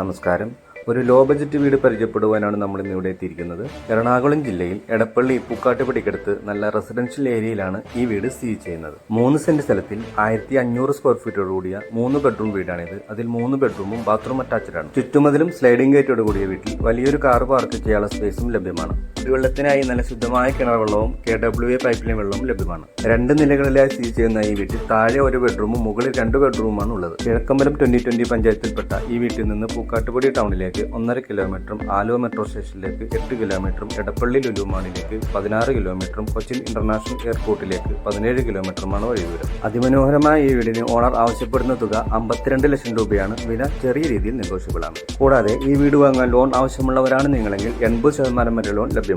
നമസ്കാരം. ഒരു low budget വീട് പരിചയപ്പെടുവാനാണ് നമ്മൾ ഇന്ന് ഇവിടെ എത്തിയിരിക്കുന്നത്. എറണാകുളം ജില്ലയിൽ എടപ്പള്ളി പൂക്കാട്ടുപടിക്കടുത്ത് നല്ല റെസിഡൻഷ്യൽ ഏരിയയിലാണ് ഈ വീട് സ്ഥിതി ചെയ്യുന്നത്. മൂന്ന് സെന്റ് സ്ഥലത്തിൽ ആയിരത്തി അഞ്ഞൂറ് സ്ക്വയർ ഫീറ്റോട് കൂടിയ മൂന്ന് ബെഡ്റൂം വീടാണിത്. അതിൽ മൂന്ന് ബെഡ്റൂമും ബാത്റൂം അറ്റാച്ച്ഡ് ആണ്. ചുറ്റുമതിലും സ്ലൈഡിംഗ് ഗേറ്റോട് കൂടിയ വീട്ടിൽ വലിയൊരു കാർ പാർക്ക് ചെയ്യാനുള്ള സ്പേസും ലഭ്യമാണ്. കുടിവെള്ളത്തിനായി നല്ല ശുദ്ധമായ കിണർ വെള്ളവും K W A pipeline വെള്ളവും ലഭ്യമാണ്. രണ്ട് നിലകളിലായി സ്ഥിതി ചെയ്യുന്ന ഈ വീട്ടിൽ താഴെ ഒരു ബെഡ്റൂമും മുകളിൽ രണ്ട് ബെഡ്റൂമാണ് ഉള്ളത് കിഴക്കമ്പലം ട്വന്റി ട്വന്റി പഞ്ചായത്തിൽപ്പെട്ട ഈ വീട്ടിൽ നിന്ന് പൂക്കാട്ടുപടി ടൗണിലേക്ക് ഒന്നര കിലോമീറ്ററും ആലുവ മെട്രോ സ്റ്റേഷനിലേക്ക് എട്ട് കിലോമീറ്ററും എടപ്പള്ളി ലുലുമാളിലേക്ക് പതിനാറ് കിലോമീറ്ററും കൊച്ചിൻ ഇന്റർനാഷണൽ എയർപോർട്ടിലേക്ക് പതിനേഴ് കിലോമീറ്ററുമാണ് വഴി ദൂരം അതിമനോഹരമായ ഈ വീടിന് ഓണർ ആവശ്യപ്പെടുന്ന തുക അമ്പത്തിരണ്ട് ലക്ഷം രൂപയാണ്. വില ചെറിയ രീതിയിൽ നെഗോഷ്യബിൾ ആണ്. കൂടാതെ ഈ വീട് വാങ്ങാൻ ലോൺ ആവശ്യമുള്ളവരാണ് നിങ്ങളെങ്കിൽ എൺപത് ശതമാനം വരെ ലോൺ ലഭ്യമാണ്.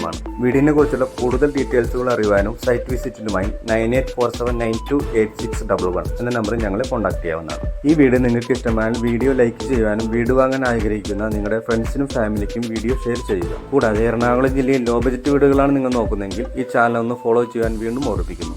വീടിനെ കുറിച്ചുള്ള കൂടുതൽ ഡീറ്റെയിൽസുകൾ അറിയുവാനും site വിസിറ്റിനുമായി nine eight four seven nine two eight six double one എന്ന നമ്പറിൽ ഞങ്ങളെ കോൺടാക്ട് ചെയ്യാവുന്നതാണ്. ഈ വീഡിയോ നിങ്ങൾക്ക് ഇഷ്ടമായാൽ വീഡിയോ ലൈക്ക് ചെയ്യാനും വീട് വാങ്ങാൻ ആഗ്രഹിക്കുന്ന നിങ്ങളുടെ ഫ്രണ്ട്സിനും ഫാമിലിക്കും വീഡിയോ ഷെയർ ചെയ്യുക. കൂടാതെ എറണാകുളം ജില്ലയിൽ ലോ ബജറ്റ് വീടുകളാണ് നിങ്ങൾ നോക്കുന്നതെങ്കിൽ ഈ ചാനൽ ഒന്ന് ഫോളോ ചെയ്യാൻ വീണ്ടും ഓർപ്പിക്കുന്നു